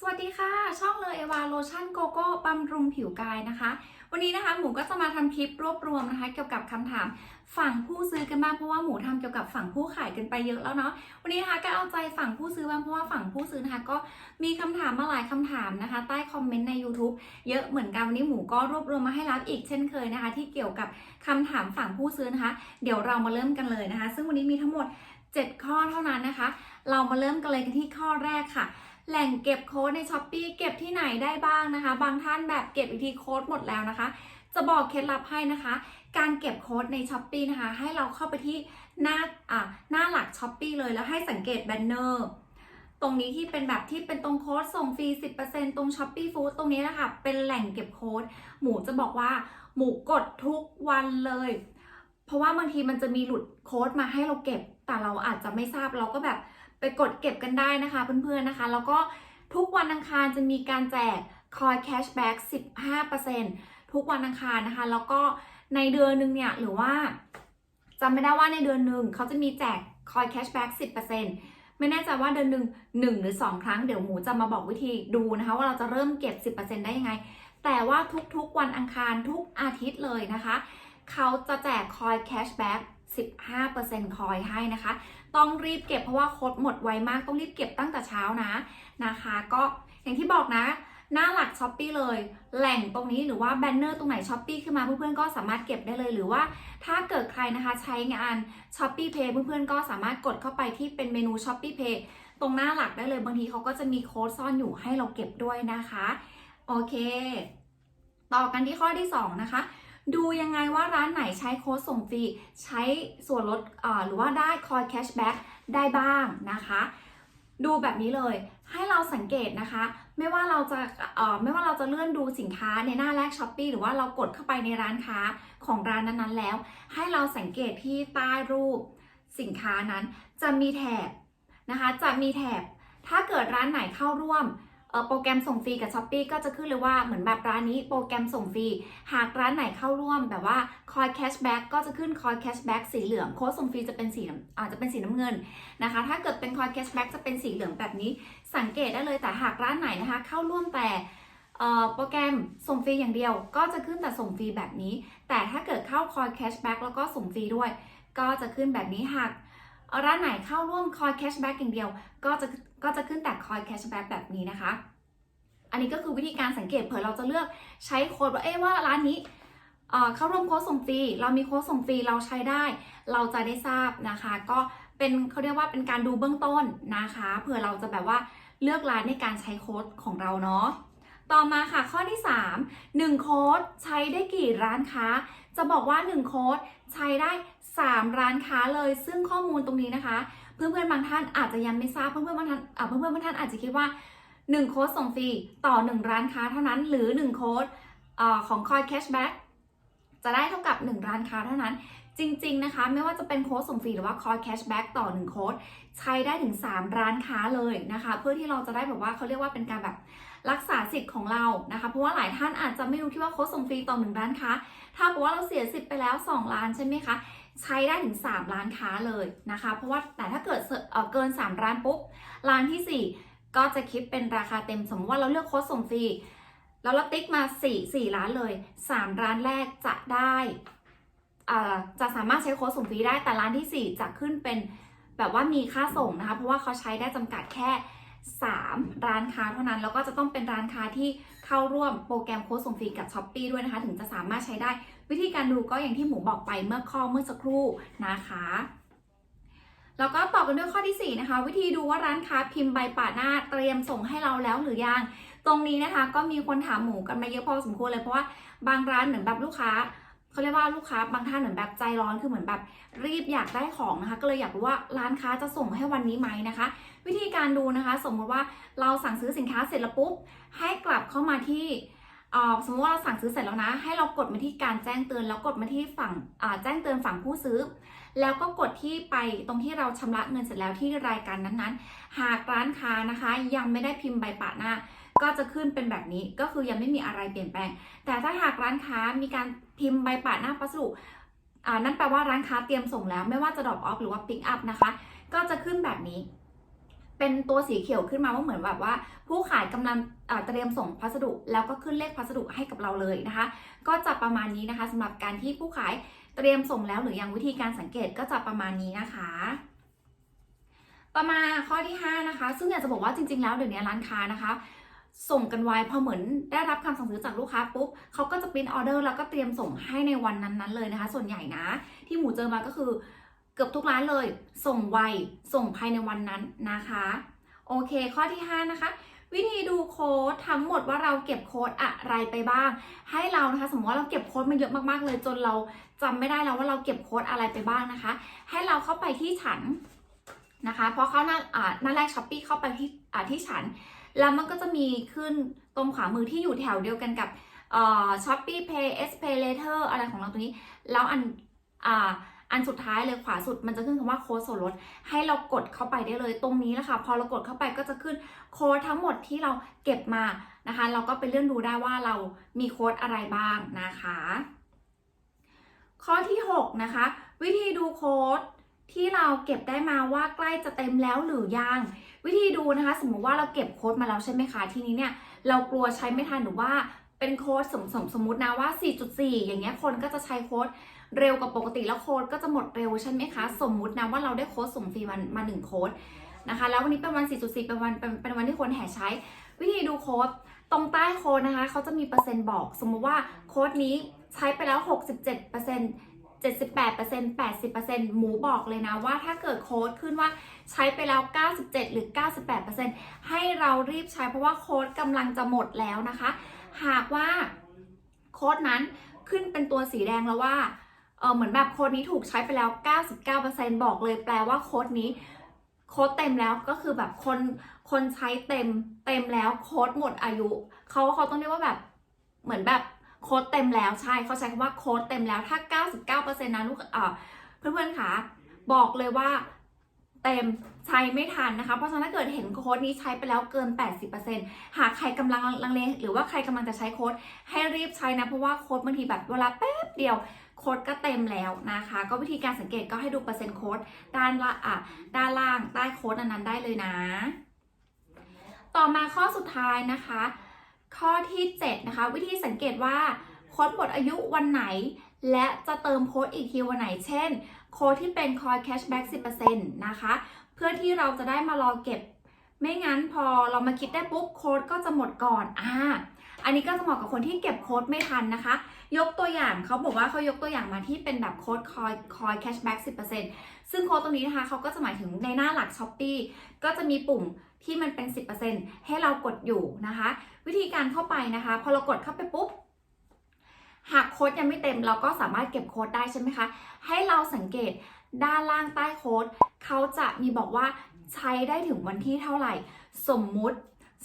สวัสดีค่ะ ช่องเลอเอวาโลชั่นโกโก้บำรุงผิวกายนะคะ วันนี้นะคะหมูก็จะมาทำคลิปรวบรวมนะคะ เกี่ยวกับคำถามฝั่งผู้ซื้อกันบ้างเพราะว่าหมูทำเกี่ยวกับฝั่งผู้ขายกันไปเยอะแล้วเนาะวันนี้นะคะก็เอาใจฝั่งผู้ซื้อบ้างเพราะว่าฝั่งผู้ซื้อนะคะ ก็มีคำถามมาหลายคำถามนะคะ ใต้คอมเมนต์ใน YouTube เยอะเหมือนกันวันนี้หมูก็รวบรวมมาให้รับอีกเช่นเคยนะคะ ที่เกี่ยวกับคำถามฝั่งผู้ซื้อนะคะ เดี๋ยวเรามาเริ่มกันเลยนะคะ ซึ่งวันนี้มีทั้งหมด 7 ข้อเท่านั้นนะคะ เรามาเริ่มกันเลยกันที่ข้อแรกค่ะ แหล่งเก็บโค้ดใน s h อ p e e เก็บที่ไหนได้บ้างนะคะ บางท่านแบบเก็บอีกทีโค้ดหมดแล้วนะคะ จะบอกเคล็ดลับให้นะคะ การเก็บโค้ดใน s h อ p e e นะคะ ให้เราเข้าไปที่หน้าอะหน้าหลัก s h อ p e e เลยแล้วให้สังเกตแบนเนอร์ตรงนี้ที่เป็นแบบที่เป็นตรงโค้ดส่งฟรี 10%ตรง s h อ p e e Food ตรงนี้นะคะ เป็นแหล่งเก็บโค้ด หมูจะบอกว่าหมูกดทุกวันเลย เพราะว่าบางทีมันจะมีหลุดโค้ดมาให้เราเก็บ แต่เราอาจจะไม่ทราบเราก็แบบ ไปกดเก็บกันได้นะคะเพื่อนๆนะคะ แล้วก็ทุกวันอังคารจะมีการแจกคอยแคชแบ็ก15%ทุกวันอังคารนะคะ แล้วก็ในเดือนหนึ่งเนี่ย หรือว่าจำไม่ได้ว่าในเดือนหนึ่งเขาจะมีแจกคอยแคชแบ็ก10%ไม่แน่ใจว่าเดือนหนึ่งหนึ่งหรือ 2 ครั้งเดี๋ยวหมูจะมาบอกวิธีดูนะคะ ว่าเราจะเริ่มเก็บ 10%ได้ยังไง แต่ว่าทุกๆวันอังคารทุกอาทิตย์เลยนะคะ เขาจะแจกคอยแคชแบ็ก 15%คอยให้นะคะ ต้องรีบเก็บเพราะว่าโค้ดหมดไวมากต้องรีบเก็บตั้งแต่เช้านะนะคะ ก็อย่างที่บอกนะหน้าหลักช้อปปีเลย แหล่งตรงนี้หรือว่าแบนเนอร์ตรงไหนช้อปปีขึ้นมาเพื่อนๆก็สามารถเก็บได้เลยหรือว่าถ้าเกิดใครนะคะใช้งานช้อปปี้เพย์เพื่อนๆก็สามารถกดเข้าไปที่เป็นเมนูช้อปปี้เพย์ตรงหน้าหลักได้เลยบางทีเขาก็จะมีโค้ดซ่อนอยู่ให้เราเก็บด้วยนะคะ โอเค ต่อกันที่ข้อที่ 2 นะคะ ดูยังไงว่าร้านไหนใช้โค้ดส่งฟรี ใช้ส่วนลดหรือว่าได้คอยแคชแบ็กได้บ้างนะคะ ดูแบบนี้เลยให้เราสังเกตนะคะ ไม่ว่าเราจะไม่ว่าเราจะเลื่อนดูสินค้าในหน้าแรกช้อปปีหรือว่าเรากดเข้าไปในร้านค้าของร้านนั้นๆแล้ว ให้เราสังเกตที่ใต้รูปสินค้านั้นจะมีแถบนะคะ จะมีแถบถ้าเกิดร้านไหนเข้าร่วม โปรแกรมส่งฟรีกับ s h อ p e e ก็จะขึ้นเลยว่าเหมือนแบบร้านนี้โปรแกรมส่งฟรี หากร้านไหนเข้าร่วมแบบว่าคอยแคชแบ็กก็จะขึ้นคอยแคชแบ็กสีเหลืองโค้ดส่งฟรีจะเป็นสีอาจจะเป็นสีน้ำเงินนะคะ ถ้าเกิดเป็นคอยแคชแบ็กจะเป็นสีเหลืองแบบนี้ สังเกตได้เลยแต่หากร้านไหนนะคะ เข้าร่วมแต่โปรแกรมส่งฟรีอย่างเดียว ก็จะขึ้นแต่ส่งฟรีแบบนี้ แต่ถ้าเกิดเข้าคอยแคชแบ็กแล้วก็ส่งฟรีด้วย ก็จะขึ้นแบบนี้หาก ร้านไหนเข้าร่วมคอยแคชแบ็กอย่างเดียว ก็จะก็จะขึ้นแต่คอยแคชแบ็กแบบนี้นะคะ อันนี้ก็คือวิธีการสังเกตเผื่อเราจะเลือกใช้โค้ดว่าเอ๊ว่าร้านนี้เข้าร่วมโค้ดส่งฟรี เรามีโค้ดส่งฟรีเราใช้ได้ เราจะได้ทราบนะคะ ก็เป็นเขาเรียกว่าเป็นการดูเบื้องต้นนะคะ เผื่อเราจะแบบว่าเลือกร้านในการใช้โค้ดของเราเนาะ ต่อมาค่ะข้อที่ 3 1 โค้ดใช้ได้กี่ร้านค้า จะบอกว่า 1 โค้ดใช้ได้ 3 ร้านค้าเลย ซึ่งข้อมูลตรงนี้นะคะ เพื่อนๆบางท่านอาจจะยังไม่ทราบเพื่อนๆบางท่านอ่าเพื่อนๆบางท่านอาจจะคิดว่า 1 โค้ดส่งฟรีต่อ 1 ร้านค้าเท่านั้น หรือ 1 โค้ดของคอยแคชแบ็กจะได้เท่ากับ 1 ร้านค้าเท่านั้น จริง ๆ นะคะ ไม่ว่าจะเป็นโค้ดส่งฟรีหรือว่าคอยแคชแบ็กต่อ 1 โค้ดใช้ได้ถึง 3 ร้านค้าเลยนะคะ เพื่อที่เราจะได้แบบว่าเขาเรียกว่าเป็นการแบบ รักษาสิทธิ์ของเรานะคะเพราะว่าหลายท่านอาจจะไม่รู้ที่ว่าโค้ดส่งฟรีต่อ1ร้านค้า ถ้ากับว่าเราเสียสิทธิ์ไปแล้ว 2 ล้านใช่ไหมคะใช้ได้ถึง 3 ร้านค้าเลยนะคะ เพราะว่าแต่ถ้าเกิดเเกิน 3 ร้านปุ๊บร้านทีสี่ 4 ก็จะคิดเป็นราคาเต็มสมมติว่าเราเลือกโค้ดส่งฟรีแล้วเราติ๊กมา 4 4 ร้านเลย 3 ร้านแรกจะได้จะสามารถใช้โค้ดส่งฟรีได้แต่ร้านทีสี่4 จะขึ้นเป็นแบบว่ามีค่าส่งนะคะ เพราะว่าเขาใช้ได้จำกัดแค่ 3 ร้านค้าเท่านั้น แล้วก็จะต้องเป็นร้านค้าที่เข้าร่วมโปรแกรมโค้ดส่งฟรีกับ s h อ p e e ด้วยนะคะ ถึงจะสามารถใช้ได้ วิธีการดูก็อย่างที่หมูบอกไปเมื่อข้อเมื่อสักครู่นะคะแล้วก็ต่อกันด้วยข้อที่ 4 นะคะ วิธีดูว่าร้านค้าพิมพ์ใบปะหน้าเตรียมส่งให้เราแล้วหรือยัง ตรงนี้นะคะ ก็มีคนถามหมูกันมาเยอะพอสมควรเลยเพราะว่าบางร้านเหมือนแบบลูกค้า เขาเรียกว่าลูกค้าบางท่านเหมือนแบบใจร้อนคือเหมือนแบบรีบอยากได้ของนะคะ ก็เลยอยากรู้ว่าร้านค้าจะส่งให้วันนี้ไหมนะคะ วิธีการดูนะคะ สมมติว่าเราสั่งซื้อสินค้าเสร็จแล้วปุ๊บให้กลับเข้ามาที่สมมติว่าเราสั่งซื้อเสร็จแล้วนะ ให้เรากดมาที่การแจ้งเตือนแล้วกดมาที่ฝั่งแจ้งเตือนฝั่งผู้ซื้อ แล้วก็กดที่ไปตรงที่เราชำระเงินเสร็จแล้วที่รายการนั้นๆ หากร้านค้านะคะ ยังไม่ได้พิมพ์ใบปะหน้า ก็จะขึ้นเป็นแบบนี้ก็คือยังไม่มีอะไรเปลี่ยนแปลง แต่ถ้าหากร้านค้ามีการพิมพ์ใบปะหน้าพัสดุอ่านั่นแปลว่าร้านค้าเตรียมส่งแล้ว ไม่ว่าจะดรอปออฟหรือว่าปิกอัพนะคะ ก็จะขึ้นแบบนี้ เป็นตัวสีเขียวขึ้นมาว่าเหมือนแบบว่า ผู้ขายกำลังเตรียมส่งพัสดุ แล้วก็ขึ้นเลขพัสดุให้กับเราเลยนะคะ ก็จะประมาณนี้นะคะสำหรับการที่ผู้ขายเตรียมส่งแล้วหรือยังวิธีการสังเกตก็จะประมาณนี้นะคะต่อมาข้อที่ 5 นะคะ ซึ่งอยากจะบอกว่าจริง ๆ แล้วเดี๋ยวนี้ร้านค้านะคะ ส่งกันไวพอเหมือนได้รับคำสั่งซื้อจากลูกค้าปุ๊บเขาก็จะปริ้นออเดอร์แล้วก็เตรียมส่งให้ในวันนั้นๆเลยนะคะ ส่วนใหญ่นะ ที่หมูเจอมาก็คือเกือบทุกร้านเลย ส่งไวส่งภายในวันนั้นนะคะ โอเค ข้อที่ 5 นะคะ วิธีดูโค้ดทั้งหมดว่าเราเก็บโค้ดอะไรไปบ้าง ให้เรานะคะ สมมติว่าเราเก็บโค้ดมาเยอะมากๆเลย จนเราจำไม่ได้แล้วว่าเราเก็บโค้ดอะไรไปบ้างนะคะ ให้เราเข้าไปที่ฉันนะคะพอเข้าหน้าอ่าหน้าแรกช้อปปี้เข้าไปที่อ่าที่ฉัน แล้วมันก็จะมีขึ้นตรงขวามือที่อยู่แถวเดียวกันกับช้อปปี้เพย์เอสเพย์เลเทอร์อะไรของเราตรงนี้ แล้วอันอ่าอันสุดท้ายเลยขวาสุดมันจะขึ้นคำว่าโค้ดส่วนลดให้เรากดเข้าไปได้เลยตรงนี้แหละค่ะ พอเรากดเข้าไปก็จะขึ้นโค้ดทั้งหมดที่เราเก็บมานะคะ เราก็ไปเลื่อนดูได้ว่าเรามีโค้ดอะไรบ้างนะคะ ข้อที่ 6 นะคะ วิธีดูโค้ดที่เราเก็บได้มาว่าใกล้จะเต็มแล้วหรือยัง วิธีดูนะคะ สมมติว่าเราเก็บโค้ดมาแล้วใช่ไหมคะ ทีนี้เนี่ยเรากลัวใช้ไม่ทันหรือว่าเป็นโค้ดสมสมสมมตินะว่า 4.4 อย่างเงี้ยคนก็จะใช้โค้ดเร็วกว่าปกติแล้วโค้ดก็จะหมดเร็วใช่ไหมคะ สมมุตินะว่าเราได้โค้ดส่งฟรีมามาหนึ่งโค้ดนะคะ แล้ววันนี้เป็นวัน 4.4 เป็นวันเป็นเป็นวันที่คนแห่ใช้ วิธีดูโค้ดตรงใต้โค้ดนะคะเขาจะมีเปอร์เซ็นต์บอก สมมุติว่าโค้ดนี้ใช้ไปแล้ว 67% 78% 80%หมูบอกเลยนะว่าถ้าเกิดโค้ดขึ้นว่าใช้ไปแล้ว 97 หรือ 98%ให้เรารีบใช้เพราะว่าโค้ดกำลังจะหมดแล้วนะคะ หากว่าโค้ดนั้นขึ้นเป็นตัวสีแดงแล้วว่าเออเหมือนแบบโค้ดนี้ถูกใช้ไปแล้ว 99%บอกเลยแปลว่าโค้ดนี้โค้ดเต็มแล้วก็คือแบบคนคนใช้เต็มเต็มแล้วโค้ดหมดอายุเขาเขาต้องเรียกว่าแบบเหมือนแบบ โค้ดเต็มแล้วใช่เขาใช้คำว่าโค้ดเต็มแล้วถ้า 99%นะลูกเอ่อเพื่อนๆคะบอกเลยว่าเต็มใช้ไม่ทันนะคะ เพราะฉะนั้นถ้าเกิดเห็นโค้ดนี้ใช้ไปแล้วเกิน 80%หากใครกำลังลังเลหรือว่าใครกำลังจะใช้โค้ดให้รีบใช้นะ เพราะว่าโค้ดบางทีแบบเวลาแป๊บเดียวโค้ดก็เต็มแล้วนะคะ ก็วิธีการสังเกตก็ให้ดูเปอร์เซ็นต์โค้ดด้านละอะด้านล่างใต้โค้ดอันนั้นได้เลยนะ ต่อมาข้อสุดท้ายนะคะ ข้อที่ 7 นะคะ วิธีสังเกตว่าโค้ดหมดอายุวันไหน และจะเติมโค้ดอีกทีวันไหน เช่น โค้ดที่เป็นคอยแคชแบ็ก10%นะคะ เพื่อที่เราจะได้มารอเก็บ ไม่งั้นพอเรามาคิดได้ปุ๊บโค้ดก็จะหมดก่อนอ่าอันนี้ก็จะเหมาะกับคนที่เก็บโค้ดไม่ทันนะคะ ยกตัวอย่างเขาบอกว่าเขายกตัวอย่างมาที่เป็นแบบโค้ดคอยคอยแคชแบ็ก10%ซึ่งโค้ดตรงนี้นะคะเขาก็จะหมายถึงในหน้าหลัก s h อ p e e ก็จะมีปุ่ม ที่มันเป็น 10%ให้เรากดอยู่นะคะ วิธีการเข้าไปนะคะ พอเรากดเข้าไปปุ๊บหากโค้ดยังไม่เต็มเราก็สามารถเก็บโค้ดได้ใช่ไหมคะ ให้เราสังเกตด้านล่างใต้โค้ดเขาจะมีบอกว่าใช้ได้ถึงวันที่เท่าไหร่ สมมุติ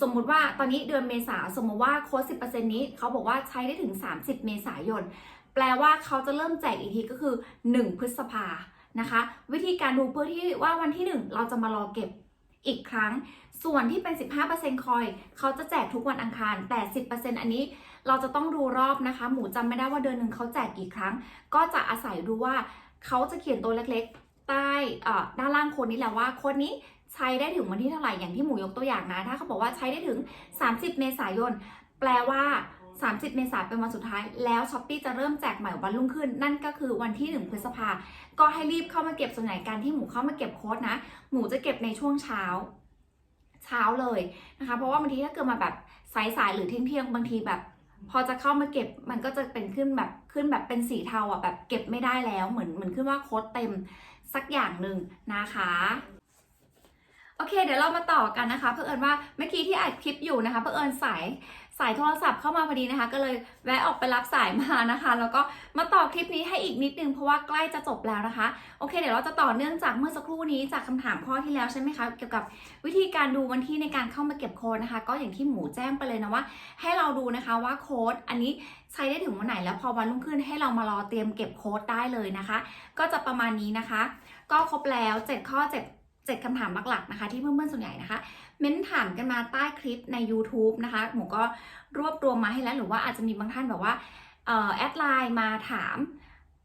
สมมุติว่าตอนนี้เดือนเมษาสมมติว่าโค้ด 10%นี้เขาบอกว่าใช้ได้ถึง 30 เมษายน แปลว่าเขาจะเริ่มแจกอีกทีก็คือ 1 พฤษภานะคะ วิธีการดูเพื่อที่ว่าวันที่ 1 เราจะมารอเก็บอีกครั้ง ส่วนที่เป็น 15%คอยเขาจะแจกทุกวันอังคาร แต่ 10%อันนี้เราจะต้องดูรอบนะคะ หมูจำไม่ได้ว่าเดือนหนึ่งเขาแจกกี่ครั้ง ก็จะอาศัยดูว่าเขาจะเขียนตัวเล็กๆ ใต้ด้านล่างโค้ดนี้แหละว่าโค้ดนี้ใช้ได้ถึงวันที่เท่าไหร่อย่างที่หมูยกตัวอย่างนะ ถ้าเขาบอกว่าใช้ได้ถึง 30 เมษายน แปลว่า 30 เมษายนเป็นวันสุดท้าย แล้วช้อปปี้จะเริ่มแจกใหม่วันรุ่งขึ้น นั่นก็คือวันที่ 1 พฤษภา ก็ให้รีบเข้ามาเก็บส่วนใหญ่การที่หมูเข้ามาเก็บโค้ดนะ หมูจะเก็บในช่วงเช้า ช้าเลยนะคะ เพราะว่าบางทีถ้าเกิดมาแบบสายๆหรือเที่ยงๆบางทีแบบ พอจะเข้ามาเก็บมันก็จะเป็นขึ้นแบบขึ้นแบบเป็นสีเทาอะแบบเก็บไม่ได้แล้วเหมือนเหมือนขึ้นว่าโค้ดเต็มสักอย่างหนึ่งนะคะโอเค เดี๋ยวเรามาต่อกันนะคะเพื่อเอิญว่าเมื่อกี้ที่อัดคลิปอยู่นะคะเพื่อเอิญสาย สายโทรศัพท์เข้ามาพอดีนะคะ ก็เลยแวะออกไปรับสายมานะคะ แล้วก็มาต่อคลิปนี้ให้อีกนิดนึงเพราะว่าใกล้จะจบแล้วนะคะ โอเค เดี๋ยวเราจะต่อเนื่องจากเมื่อสักครู่นี้จากคำถามข้อที่แล้วใช่ไหมคะเกี่ยวกับวิธีการดูวันที่ในการเข้ามาเก็บโค้ดนะคะ ก็อย่างที่หมูแจ้งไปเลยนะว่า ให้เราดูนะคะว่าโค้ดอันนี้ใช้ได้ถึงวันไหนแล้วพอวันรุ่งขึ้นให้เรามารอเตรียมเก็บโค้ดได้เลยนะคะ ก็จะประมาณนี้นะคะ ก็ครบแล้ว 7 ข้อ 7 7 คำถามหลักๆนะคะ ที่เพื่อนๆส่วนใหญ่นะคะ เม้นถามกันมาใต้คลิปใน YouTube นะคะหมูก็รวบรวมมาให้แล้วหรือว่าอาจจะมีบางท่านแบบว่าแอดไลน์มาถาม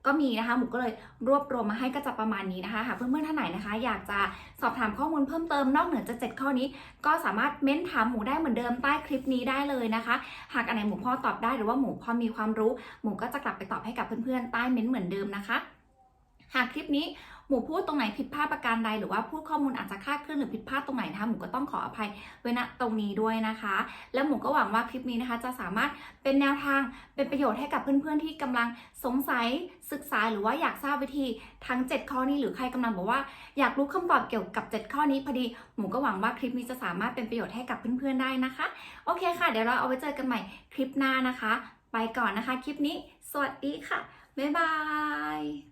ก็มีนะคะหมูก็เลยรวบรวมมาให้ก็จะประมาณนี้นะคะหากเพื่อนๆท่านไหนนะคะ อยากจะสอบถามข้อมูลเพิ่มเติมนอกเหนือจาก7ข้อนี้ ก็สามารถเม้นถามหมูได้เหมือนเดิมใต้คลิปนี้ได้เลยนะคะ หากอันไหนหมูพอตอบได้หรือว่าหมูพอมีความรู้ หมูก็จะกลับไปตอบให้กับเพื่อนๆใต้เม้นเหมือนเดิมนะคะ หากคลิปนี้ หมูพูดตรงไหนผิดพลาดประการใด หรือว่าพูดข้อมูลอาจจะคลาดเคลื่อนหรือผิดพลาดตรงไหนนะคะหมูก็ต้องขออภัยไว้ณตรงนี้ด้วยนะคะ แล้วหมูก็หวังว่าคลิปนี้นะคะ จะสามารถเป็นแนวทางเป็นประโยชน์ให้กับเพื่อนๆที่กำลังสงสัยศึกษาหรือว่าอยากทราบวิธีทั้ง 7 ข้อนี้หรือใครกำลังบอกว่าอยากรู้คำตอบเกี่ยวกับ 7 ข้อนี้พอดีหมูก็หวังว่าคลิปนี้จะสามารถเป็นประโยชน์ให้กับเพื่อนๆได้นะคะ โอเคค่ะ เดี๋ยวเราเอาไว้เจอกันใหม่คลิปหน้านะคะ ไปก่อนนะคะคลิปนี้ สวัสดีค่ะ บ๊ายบาย